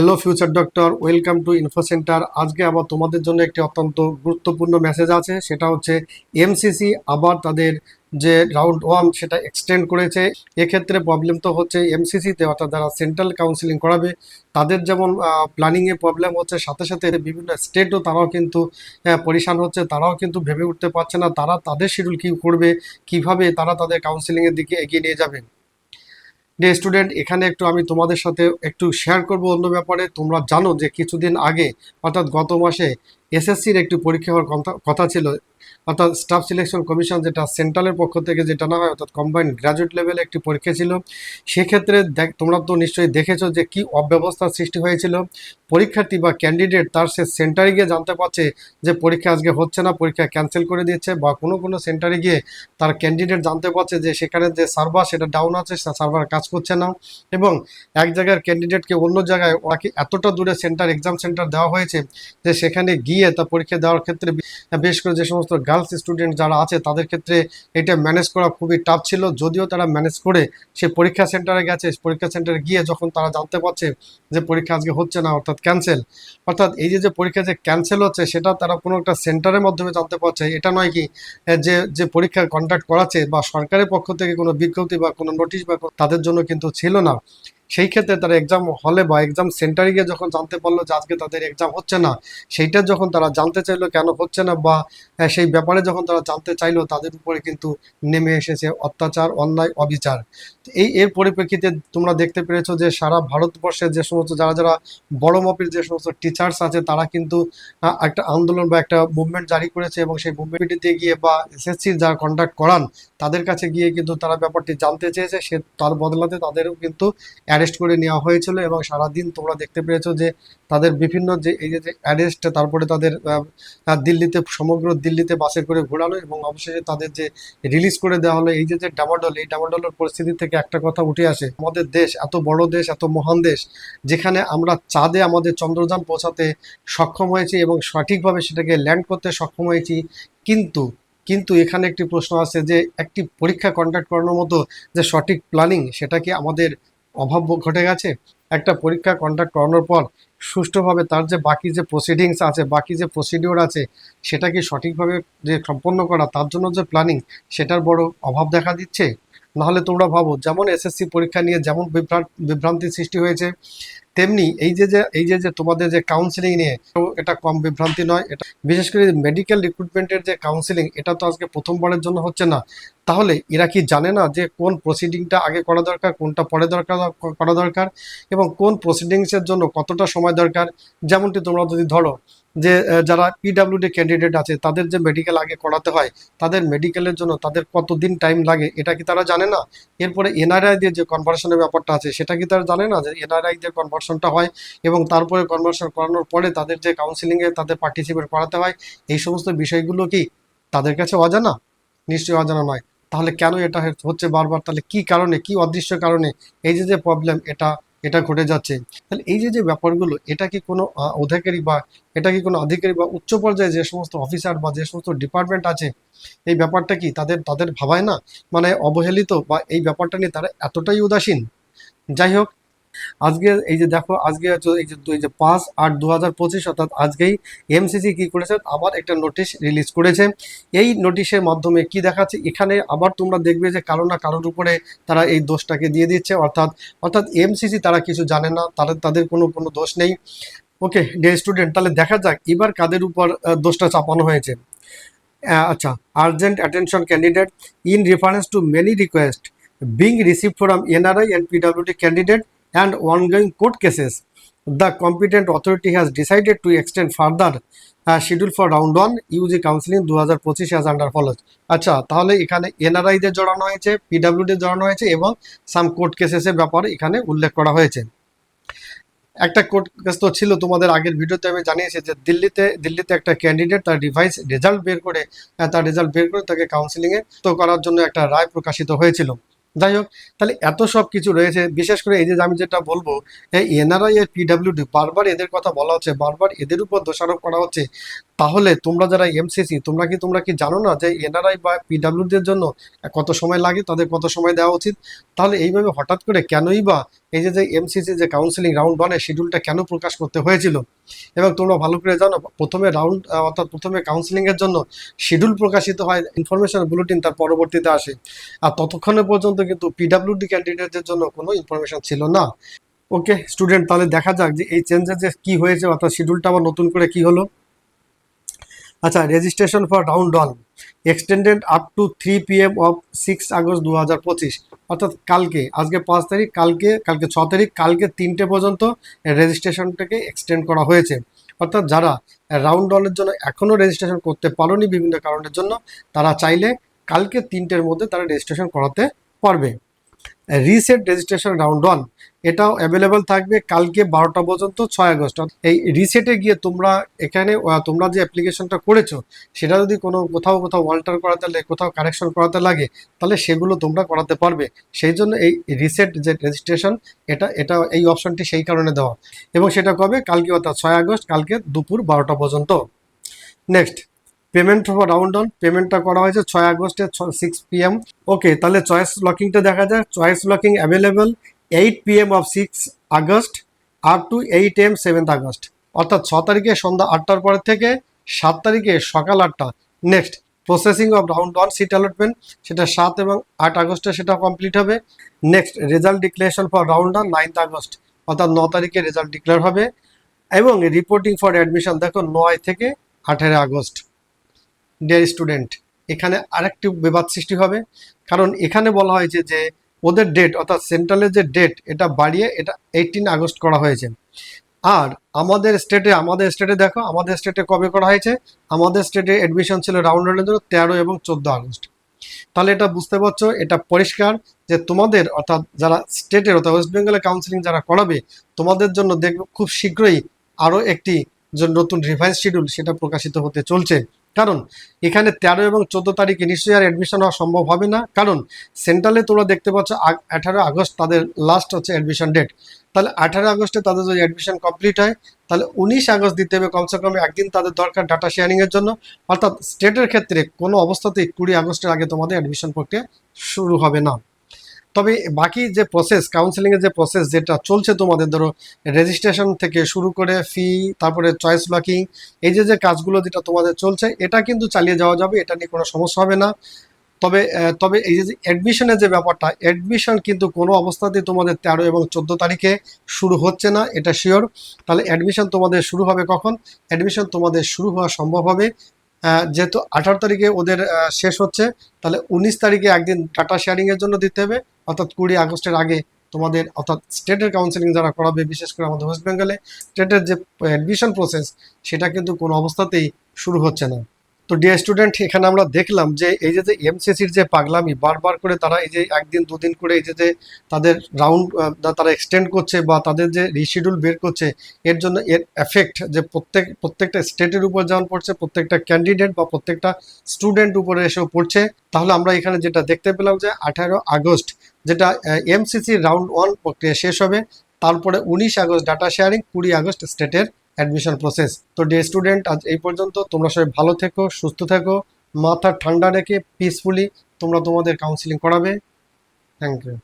Hello future doctor welcome to info centre আজকে আবার তোমাদের জন্য একটি অত্যন্ত গুরুত্বপূর্ণ মেসেজ আছে। সেটা হচ্ছে এমসিসি আবার তাদের যে রাউন্ড ওয়ান সেটা এক্সটেন্ড করেছে। এক্ষেত্রে প্রবলেম তো হচ্ছে এমসিসিতে অর্থাৎ যারা সেন্ট্রাল কাউন্সিলিং করাবে, তাদের যেমন প্ল্যানিংয়ে প্রবলেম হচ্ছে, সাথে সাথে বিভিন্ন স্টেটও তারাও কিন্তু পরিশান হচ্ছে। তারাও কিন্তু ভেবে উঠতে পারছে না, তারা তাদের শিডিউল কী করবে, কীভাবে তারা তাদের কাউন্সিলিংয়ের দিকে এগিয়ে নিয়ে যাবে। ডে স্টুডেন্ট এখানে একটু আমি তোমাদের সাথে একটু শেয়ার করব অন্য ব্যাপারে। তোমরা জানো যে কিছুদিন আগে, অর্থাৎ গত মাসে এসএসসির একটি পরীক্ষা হওয়ার কথা- কথা ছিল। অর্থাৎ স্টাফ সিলেকশন কমিশন যেটা সেন্ট্রালের পক্ষ থেকে যেটা না হয়, অর্থাৎ কম্বাইন্ড গ্র্যাজুয়েট লেভেলে একটি পরীক্ষা ছিল। সেক্ষেত্রে তোমরা তো নিশ্চয়ই দেখেছ যে কি অব্যবস্থার সৃষ্টি হয়েছিল। পরীক্ষার্থী বা ক্যান্ডিডেট তার সে সেন্টারে গিয়ে জানতে পারছে যে পরীক্ষা আজকে হচ্ছে না, পরীক্ষা ক্যান্সেল করে দিচ্ছে বা কোনো কোনো সেন্টারে গিয়ে তার ক্যান্ডিডেট জানতে পারছে যে সেখানে যে সার্ভার সেটা ডাউন আছে সার্ভার কাজ করছে না। এবং এক জায়গার ক্যান্ডিডেটকে অন্য জায়গায় ওনাকে এতটা দূরে সেন্টার এক্সাম সেন্টার দেওয়া হয়েছে যে সেখানে গিয়ে তা পরীক্ষা দেওয়ার ক্ষেত্রে বেশ করে যে সমস্ত গার্লস স্টুডেন্ট যারা আছে, তাদের ক্ষেত্রে এটা ম্যানেজ করা খুবই টাফ ছিল। যদিও তারা ম্যানেজ করে সে পরীক্ষা সেন্টারে গেছে, পরীক্ষা সেন্টারে গিয়ে যখন তারা জানতে পারছে যে পরীক্ষা আজকে হচ্ছে না, অর্থাৎ ক্যান্সেল অর্থাৎ এই যে পরীক্ষা যে ক্যান্সেল হচ্ছে, সেটা তারা কোনো একটা সেন্টারের মাধ্যমে জানতে পারছে। এটা নয় কি যে যে পরীক্ষা কন্ডাক্ট করাচ্ছে বা সরকারের পক্ষ থেকে কোনো বিজ্ঞপ্তি বা কোনো নোটিশ বা তাদের জন্য কিন্তু ছিল না। সেই ক্ষেত্রে তারা এক্সাম হলে বা এক্সাম সেন্টারে গিয়ে যখন জানতে পারল যে আজকে তাদের এক্সাম হচ্ছে না, সেইটা যখন তারা জানতে চাইলো কেন হচ্ছে না বা সেই ব্যাপারে যখন তারা জানতে চাইলো তাদের উপরে কিন্তু নেমে এসেছে অত্যাচার, অন্যায়, অবিচার। এই এর পরিপ্রেক্ষিতে তোমরা দেখতে পেরেছ যে সারা ভারতবর্ষে যে সমস্ত যারা যারা বড় মাপের যে সমস্ত টিচার্স আছে তারা কিন্তু একটা আন্দোলন বা একটা মুভমেন্ট জারি করেছে এবং সেই মুভমেন্টটিতে গিয়ে বা এসএসসি যারা কন্ডাক্ট করান, তাদের কাছে গিয়ে কিন্তু তারা ব্যাপারটি জানতে চেয়েছে, সে তার বদলাতে তাদেরও কিন্তু অ্যারেস্ট করে নেওয়া হয়েছিল এবং সারাদিন তোমরা দেখতে পেরেছ যে তাদের বিভিন্ন যে এই যে অ্যারেস্ট তারপরে তাদের দিল্লিতে, সমগ্র দিল্লিতে বাসে করে ঘোরালো এবং অবশেষে তাদের যে রিলিজ করে দেওয়া হলো, এই যে যে ডামাডোল, এই ডামাডোলের পরিস্থিতি থেকে একটা কথা উঠে আসে। আমাদের দেশ এত বড় দেশ, এত মহান দেশ, যেখানে আমরা চাঁদে আমাদের চন্দ্রযান পৌঁছাতে সক্ষম হয়েছি এবং সঠিকভাবে সেটাকে ল্যান্ড করতে সক্ষম হয়েছি। কিন্তু কিন্তু এখানে একটি প্রশ্ন আছে যে, একটি পরীক্ষা কন্ডাক্ট করানোর মতো যে সঠিক প্ল্যানিং সেটা কি আমাদের অভাব ঘটে গেছে। একটা পরীক্ষা কন্ডাক্ট করানোর পর সুষ্ঠুভাবে তার যে বাকি যে প্রসিডিংস আছে, বাকি যে প্রসিডিওর আছে, সেটা কি সঠিকভাবে যে সম্পন্ন করা, তার জন্য যে প্ল্যানিং সেটার বড় অভাব দেখা দিচ্ছে? নাহলে তোমরা ভাবো, যেমন এসএসসি পরীক্ষা নিয়ে যেমন বিভ্রান্তির সৃষ্টি হয়েছে তেমনি এই যে যে, এই যে যে তোমাদের যে কাউন্সিলিং নিয়ে এটা কম বিভ্রান্তি নয়, এটা বিশেষ করে মেডিকেল রিক্রুটমেন্টের যে কাউন্সিলিং এটা তো আজকে প্রথমবারের জন্য হচ্ছে না। তাহলে এরা কি জানে না যে কোন প্রসিডিংটা আগে করা দরকার, কোনটা পরে দরকার, করা দরকার, এবং কোন প্রসিডিংসের জন্য কতটা সময় দরকার? যেমনটি তোমরা যদি ধরো যে যারা পিডাব্লিউডি ক্যান্ডিডেট আছে, তাদের যে মেডিকেল আগে করাতে হয়, তাদের মেডিকেলের জন্য তাদের কতদিন টাইম লাগে, এটা কি তারা জানে না? এরপরে এনআরআই দিয়ে যে কনভার্সনের ব্যাপারটা আছে, সেটা কি তারা জানে না? যে এনআরআই দিয়ে কনভার্সনটা হয় এবং তারপরে কনভার্সন করানোর পরে তাদের যে কাউন্সিলিংয়ে তাদের পার্টিসিপেট করাতে হয়, এই সমস্ত বিষয়গুলো কি তাদের কাছে অজানা? নিশ্চয়ই অজানা নয়। তাহলে কেন এটা হচ্ছে বারবার? তাহলে কি কারণে, কি অদৃশ্য কারণে? এই যে যে প্রবলেম এটা এটা ঘটে যাচ্ছে। তাহলে এই যে যে ব্যাপারগুলো, এটা কি কোনো অধিকারী বা এটা কি কোনো আধিকারিক বা উচ্চ পর্যায়ে যে সমস্ত অফিসার বা যে সমস্ত ডিপার্টমেন্ট আছে, এই ব্যাপারটা কি তাদের তাদের ভাবায় না? মানে অবহেলিত বা এই ব্যাপারটা নিয়ে তারা এতটাই উদাসীন? যাই হোক আজকে এই যে দেখো, আজকে এই যে এই যে পাঁচ আট দু হাজার পঁচিশ অর্থাৎ আজকেই এমসিসি কি করেছে? আবার একটা নোটিশ রিলিজ করেছে। এই নোটিশের মাধ্যমে কি দেখাচ্ছে? এখানে আবার তোমরা দেখবে যে কারও না কারোর উপরে তারা এই দোষটাকে দিয়ে দিচ্ছে। অর্থাৎ অর্থাৎ এমসিসি তারা কিছু জানে না, তাদের তাদের কোনো কোনো দোষ নেই। ওকে ডে স্টুডেন্ট তাহলে দেখা যাক এবার কাদের উপর দোষটা চাপানো হয়েছে। আচ্ছা urgent attention candidate in reference to many request being received from NRI and PWD candidate and ongoing court cases, the competent authority has decided to extend further uh, schedule for round one. UG counseling 2025 as under follows আচ্ছা তাহলে এখানে NRI দের জড়ানো হয়েছে PWD জড়ানো হয়েছে এবং সাম court কেসেসের ব্যাপারে এখানে উল্লেখ করা হয়েছে। একটা কোর্ট কেস তো ছিল তোমাদের আগের ভিডিওতে আমি জানিয়েছি যে দিল্লিতে দিল্লিতে একটা ক্যান্ডিডেট তার ডিভাইস রেজাল্ট বের করে তার রেজাল্ট বের করে তাকে কাউন্সিলিংয়ে তো করার জন্য একটা রায় প্রকাশিত হয়েছিল। যাই হোক, তাহলে এত সব কিছু রয়েছে, বিশেষ করে এই যে আমি যেটা বলব এনআরআই এর পিডাব্লিউডি বারবার এদের কথা বলা হচ্ছে, বারবার এদের উপর দোষারোপ করা হচ্ছে। তাহলে তোমরা যারা এমসিসি তোমরা কি তোমরা কি জানো না যে এনআরআই বা পিডাব্লিউডি এর জন্য কত সময় লাগে, তাদের কত সময় দেওয়া উচিত? তাহলে এইভাবে হঠাৎ করে কেনই বা এই যে যে এমসিসি যে কাউন্সিলিং রাউন্ড ওয়ানের শিডিউলটা কেন প্রকাশ করতে হয়েছিল? এবং তোমরা ভালো করে জানো, প্রথমে রাউন্ড অর্থাৎ প্রথমে কাউন্সিলিং এর জন্য শিডিউল প্রকাশিত হয় ইনফরমেশন বুলেটিন তার পরবর্তীতে আসে। আর ততক্ষণে পর্যন্ত কিন্তু পিডাব্লিউডি ক্যান্ডিডেটদের জন্য কোনো ইনফরমেশন ছিল না। ওকে স্টুডেন্ট তাহলে দেখা যাক যে এই চেঞ্জেস কি হয়েছে, অর্থাৎ শিডিউলটা আবার নতুন করে কি হলো। আচ্ছা registration for round one extended up to three P M of six August দু হাজার পঁচিশ, অর্থাৎ কালকে, আজকে পাঁচ তারিখ, কালকে কালকে ছ তারিখ, কালকে তিনটে পর্যন্ত রেজিস্ট্রেশনটাকে এক্সটেন্ড করা হয়েছে। অর্থাৎ যারা রাউন্ড ওয়ানের জন্য এখনও রেজিস্ট্রেশন করতে পারোনি বিভিন্ন কারণের জন্য, তারা চাইলে কালকে তিনটের মধ্যে তারা রেজিস্ট্রেশন করাতে পারবে। রিসেট রেজিস্ট্রেশন রাউন্ড ওয়ান এটাও অ্যাভেলেবল থাকবে কালকে বারোটা পর্যন্ত, ছয় আগস্ট। এই রিসেটে গিয়ে তোমরা এখানে তোমরা যে অ্যাপ্লিকেশনটা করেছ, সেটা যদি কোনো কোথাও কোথাও অল্টার করাতে লাগে কোথাও কারেকশন করাতে লাগে, তাহলে সেগুলো তোমরা করাতে পারবে। সেই জন্য এই রিসেট যে রেজিস্ট্রেশন এটা এটা, এই অপশনটি সেই কারণে দেওয়া। এবং সেটা কবে? কালকে অর্থাৎ ছয় আগস্ট, কালকে দুপুর বারোটা পর্যন্ত। নেক্সট পেমেন্ট রাউন্ড অন পেমেন্টটা করা হয়েছে ছয় আগস্টে সিক্স পিএম ওকে তাহলে চয়েস লকিংটা দেখা যায় choice locking available eight PM of six August R to eight AM seventh August. অর্থাৎ ছ তারিখে সন্ধ্যা আটটার পর থেকে সাত তারিখে সকাল আটটা। Next processing of round one seat allotment সেটা সাত এবং আট আগস্টে সেটা কমপ্লিট হবে। Next result declaration for round one ninth August. অর্থাৎ ন তারিখে রেজাল্ট ডিক্লেয়ার হবে। এবং রিপোর্টিং ফর অ্যাডমিশন দেখো নয় থেকে আঠেরো আগস্ট। ডিয়ার স্টুডেন্ট এখানে আরেকটি বিবাদ সৃষ্টি হবে। কারণ এখানে বলা হয়েছে যে, ওদের ডেট অর্থাৎ সেন্ট্রালের যে ডেট এটা বাড়িয়ে এটা এইটিন আগস্ট করা হয়েছে। আর আমাদের স্টেটে আমাদের স্টেটে দেখো, আমাদের স্টেটে কবে করা হয়েছে? আমাদের স্টেটে অ্যাডমিশন ছিল রাউন্ড রাউন্ডের জন্য তেরো এবং চোদ্দ আগস্ট। তাহলে এটা বুঝতে পারছ, এটা পরিষ্কার যে তোমাদের, অর্থাৎ যারা স্টেটের অর্থাৎ ওয়েস্ট বেঙ্গলের কাউন্সিলিং যারা করাবে, তোমাদের জন্য দেখবে খুব শীঘ্রই আরও একটি যে নতুন রিভাইজ শিডিউল সেটা প্রকাশিত হতে চলছে। কারণ এখানে তেরো এবং চোদ্দ তারিখে নিশ্চয়ই আর অ্যাডমিশন হওয়া সম্ভব হবে না। কারণ সেন্ট্রালে তোমরা দেখতে পাচ্ছ আঠারো আগস্ট তাদের লাস্ট হচ্ছে অ্যাডমিশন ডেট তাহলে আঠারো আগস্টে তাদের যদি অ্যাডমিশন কমপ্লিট হয়, তাহলে উনিশ আগস্ট দিতে হবে কমসে কম একদিন তাদের দরকার ডাটা শেয়ারিংয়ের জন্য। অর্থাৎ স্টেটের ক্ষেত্রে কোনো অবস্থাতেই কুড়ি আগস্টের আগে তোমাদের অ্যাডমিশন প্রক্রিয়া শুরু হবে না। তবে বাকি যে প্রসেস কাউন্সেলিংয়ের যে প্রসেস যেটা চলছে তোমাদের, ধরো রেজিস্ট্রেশন থেকে শুরু করে ফি তারপরে চয়েস লকিং এই যে যে কাজগুলো যেটা তোমাদের চলছে, এটা কিন্তু চালিয়ে যাওয়া যাবে, এটা নিয়ে কোনো সমস্যা হবে না। তবে তবে এই যে অ্যাডমিশনের যে ব্যাপারটা অ্যাডমিশন কিন্তু কোনো অবস্থাতেই তোমাদের তেরো এবং চোদ্দ তারিখে শুরু হচ্ছে না, এটা শিওর তাহলে অ্যাডমিশন তোমাদের শুরু হবে কখন? অ্যাডমিশন তোমাদের শুরু হওয়া সম্ভব হবে যেহেতু আঠারো তারিখে ওদের শেষ হচ্ছে, তাহলে উনিশ তারিখে একদিন ডাটা শেয়ারিংয়ের জন্য দিতে হবে। অর্থাৎ কুড়ি আগস্টের আগে তোমাদের, অর্থাৎ স্টেটের কাউন্সিলিং যারা করাবে, বিশেষ করে আমাদের ওয়েস্ট বেঙ্গলে স্টেটের যে অ্যাডমিশন প্রসেস সেটা কিন্তু কোনো অবস্থাতেই শুরু হচ্ছে না। তো ডিয়ার স্টুডেন্ট এখানে আমরা দেখলাম যে এই যে যে এমসিসির যে পাগলামি, বারবার করে তারা এই যে একদিন, দুদিন করে এই যে যে তাদের রাউন্ড তারা এক্সটেন্ড করছে বা তাদের যে রিশিডিউল বের করছে, এর জন্য এর এফেক্ট যে প্রত্যেক, প্রত্যেকটা স্টেটের উপর যেমন পড়ছে, প্রত্যেকটা ক্যান্ডিডেট বা প্রত্যেকটা স্টুডেন্ট উপরে এসেও পড়ছে। তাহলে আমরা এখানে যেটা দেখতে পেলাম যে আঠারো আগস্ট, যেটা এমসিসি রাউন্ড ওয়ান প্রক্রিয়া শেষ হবে, তারপরে উনিশ আগস্ট ডাটা শেয়ারিং কুড়ি আগস্ট স্টেটের অ্যাডমিশন প্রসেস তো ডে স্টুডেন্ট আজ এই পর্যন্ত। তোমরা সবাই ভালো থেকো, সুস্থ থেকো। মাথা ঠান্ডা রেখে পিসফুলি তোমরা তোমাদের কাউন্সিলিং করাবে। Thank you